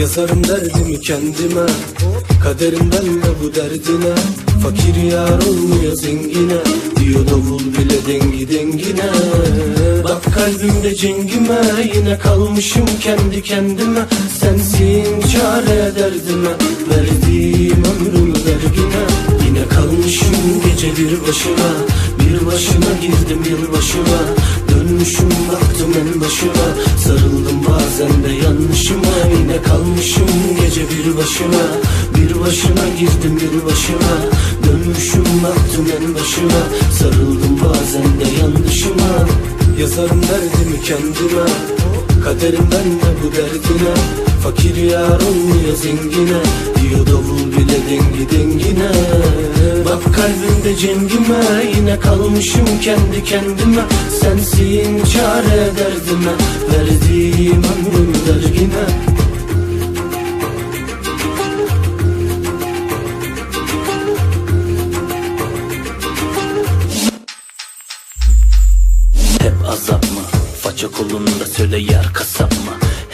Yazarım derdimi kendime Kaderimden de bu derdine. Fakir yar olmuyor zengine Diyor davul bile dengi dengine. Bak kalbimde cengime Yine kalmışım kendi kendime. Sensin çare derdime Verdiğim ömrümü vergine Yine kalmışım gece bir başına Bir başına girdim yılbaşına. Dönmüşüm baktım en başına Sarıldım bazen de yanlışıma Yine kalmışım gece bir başına. Bir başına girdim yılbaşına Dönmüşüm baktım en başına. Sarıldım bazen de yanlışıma. Yazarım derdimi kendime. Kaderimden de bu derdine Fakir yar olmuyor zengine Diyor davul bile dengi dengine Bak kalbimde cengime Yine kalmışım kendi kendime Sensin çare derdime Verdiğim ömrüm vergine Hep azap mı? Faça kolunda söyle yar kasap mı?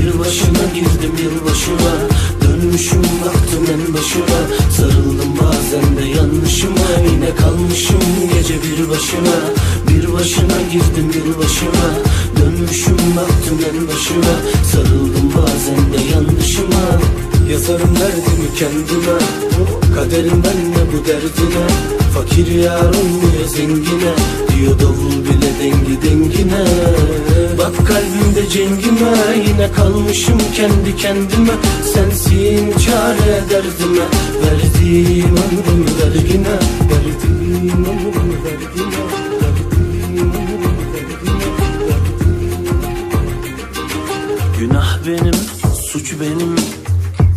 Bir başına girdim yılbaşına. Dönmüşüm baktım en başına. Sarıldım bazen de yanlışıma. Yine kalmışım gece bir başına. Bir başına girdim yılbaşına. Dönmüşüm baktım en başına. Sarıldım bazen de yanlışıma. Yazarım derdimi kendime Kaderimden de bu derdine. Fakir yar olmuyor zengine Diyor davul bile dengi dengine. Bak kalbimde cengime Yine kalmışım kendi kendime. Sensin çare derdime Verdiğim ömrümü vergine Verdiğim ömrümü vergine. Günah benim, suç benim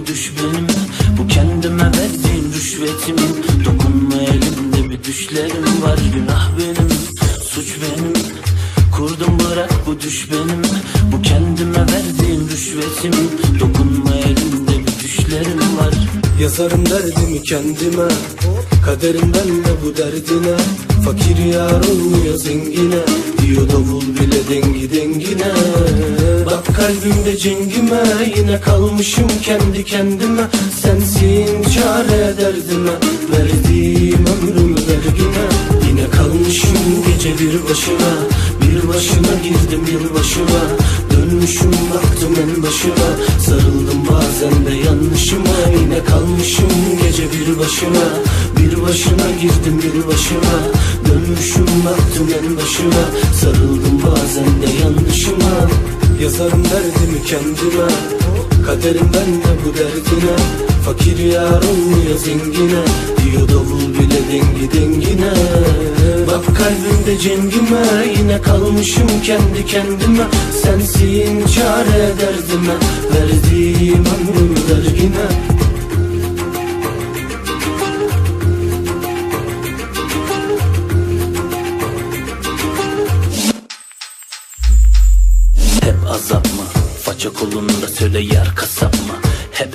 bu düş benim Bu kendime verdiğim rüşvetim Dokunma elimde bir düşlerim var Günah benim, suç benim. Kurdum bırak bu düş benim Bu kendime verdiğim rüşvetim Dokunma elimde bir düşlerim var. Yazarım derdimi kendime Kaderimden de bu derdine. Fakir yar olmuyor zengine cengime Yine kalmışım kendi kendime. Sensin çare derdime Verdiğim ömrümü vergine Yine kalmışım gece bir başına Bir başına girdim yılbaşına Dönmüşüm baktım en başına Sarıldım bazen de yanlışıma. Yine kalmışım gece bir başına Bir başına girdim yılbaşına Dönmüşüm baktım en başına Sarıldım bazen de yanlışıma Yazarım derdimi kendime Kaderimden de bu derdine. Fakir yar olmuyor zengine Diyor davul bile dengi dengine. Bak kalbimde cengime Yine kalmışım kendi kendime. Sensin çare derdime Verdiğim ömrümü vergine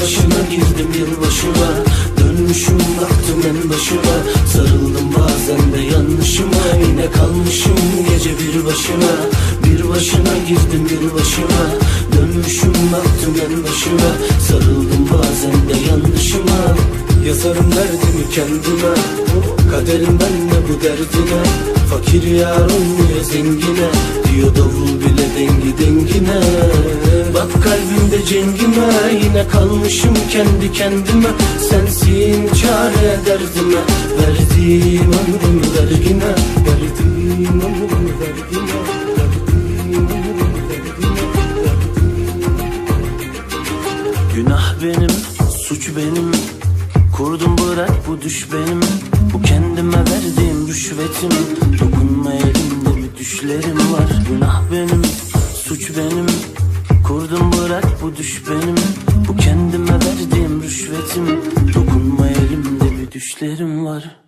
başına girdim bir başıma Dönmüşüm baktım en başıma. Sarıldım bazen de yanlışıma. Yine kalmışım gece bir başına. Bir başına girdim bir başıma Dönmüşüm baktım en başıma. Sarıldım bazen de yanlışıma. Yazarım derdimi kendime. Kaderimden de bu derdine. Fakir yar olmuyor zengine. Diyor davul dengi dengine Bak kalbimde cengime Yine kalmışım kendi kendime. Sensin çare derdime Verdiğim ömrümü vergine. Verdiğim ömrümü vergine Günah benim, suç benim. Kurdum bırak bu düş benim. Bu kendime verdiğim rüşvetim. Dokunma elim suç benim. Kurdum bırak bu düş benim. Bu kendime verdiğim rüşvetim. Dokunma elimde bir düşlerim var.